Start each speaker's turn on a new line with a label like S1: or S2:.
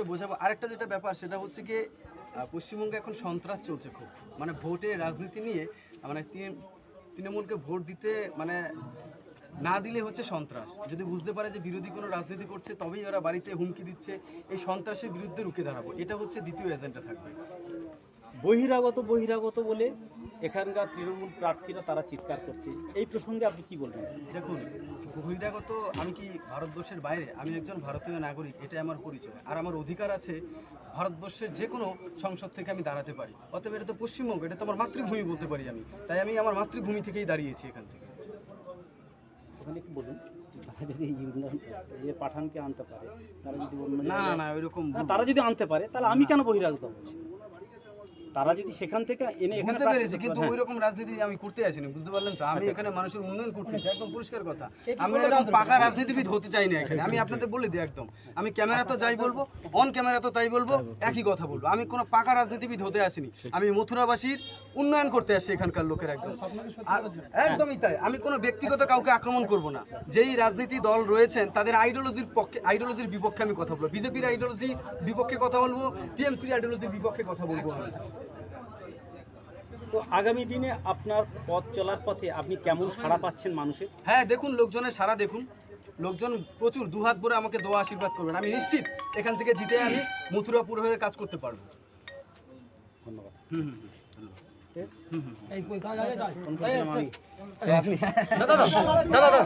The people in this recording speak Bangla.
S1: একটু বোঝাবো। আরেকটা যেটা ব্যাপার সেটা হচ্ছে আহ, পশ্চিমবঙ্গে এখন সন্ত্রাস চলছে খুব। মানে ভোটে রাজনীতি নিয়ে মানে তৃণ- তৃণমূলকে ভোট দিতে মানে না দিলে হচ্ছে সন্ত্রাস। যদি বুঝতে পারে যে বিরোধী কোনো রাজনীতি করছে তবেই ওরা বাড়িতে হুমকি দিচ্ছে এই সন্ত্রাসের বিরুদ্ধে রুখে দাঁড়াবো। এটা হচ্ছে দ্বিতীয় এজেন্ডা থাকবে।
S2: বহিরাগত বহিরাগত বলে এখানকার তৃণমূল প্রার্থীরা তারা চিৎকার করছে। এই প্রসঙ্গে আপনি কি বলবেন?
S1: দেখুন বহিরাগত আমি কি ভারতবর্ষের বাইরে? আমি একজন ভারতীয় নাগরিক এটাই আমার পরিচয়। আর আমার অধিকার আছে ভারতবর্ষের যে কোনো সংসদ থেকে আমি দাঁড়াতে পারি। অতএব এটা তো পশ্চিমবঙ্গ এটা তো আমার মাতৃভূমি বলতে পারি আমি। তাই আমি আমার মাতৃভূমি থেকেই দাঁড়িয়েছি এখান থেকে।
S2: ওখানে একটু বলুন তারা যদি ইয়ে পাঠানকে আনতে পারে তারা যদি
S1: না না ওইরকম
S2: তারা যদি আনতে পারে তাহলে আমি কেন বহিরাগত হব? তারা যদি সেখান থেকে এনে
S1: বুঝতে পেরেছি কিন্তু ওই রকম রাজনীতি আমি করতে আসিনি বুঝতে পারলেন তো?
S2: আচ্ছা।
S1: আমি এখানে মানুষের উন্নয়ন করতে চাই একদম পরিষ্কার কথা। আমি এরকম পাকা রাজনীতিবিদ হতে চাই না এখানে আমি আপনাদের বলে দিই একদম। আমি ক্যামেরা তো যাই বলব অন ক্যামেরা তো তাই বলব একই কথা বলব। আমি কোনো পাকা রাজনীতিবিদ হতে আসিনি আমি মথুরাবাসীর উন্নয়ন করতে আসছি এখানকার লোকের একদম। একদমই তাই আমি কোনো ব্যক্তিগত কাউকে আক্রমণ করব না। যেই রাজনীতি দল রয়েছেন তাদের আইডিওলজির পক্ষে আইডিওলজির বিপক্ষে আমি কথা বলব। বিজেপির আইডিওলজি বিপক্ষে কথা বলব টিএমসির আইডিওলজির বিপক্ষে কথা বলব আমি
S2: তো আগামী দিনে আপনার পথ চলার পথে আপনি কেমন সাড়া পাচ্ছেন মানুষের?
S1: হ্যাঁ দেখুন লোকজনের সারা দেখুন। লোকজন প্রচুর দুহাত ভরে আমাকে দোয়া আশীর্বাদ করবেন। আমি নিশ্চিত এখান থেকে জিতে আমি মথুরাপুর হয়ে কাজ করতে পারব।
S2: ধন্যবাদ।
S1: হুম হুম হুম।
S2: ঠিক আছে?
S3: এই কই কাজ আগে যাই।
S2: ফোন করেছিলাম আমি।
S3: দাদা দাদা দাদা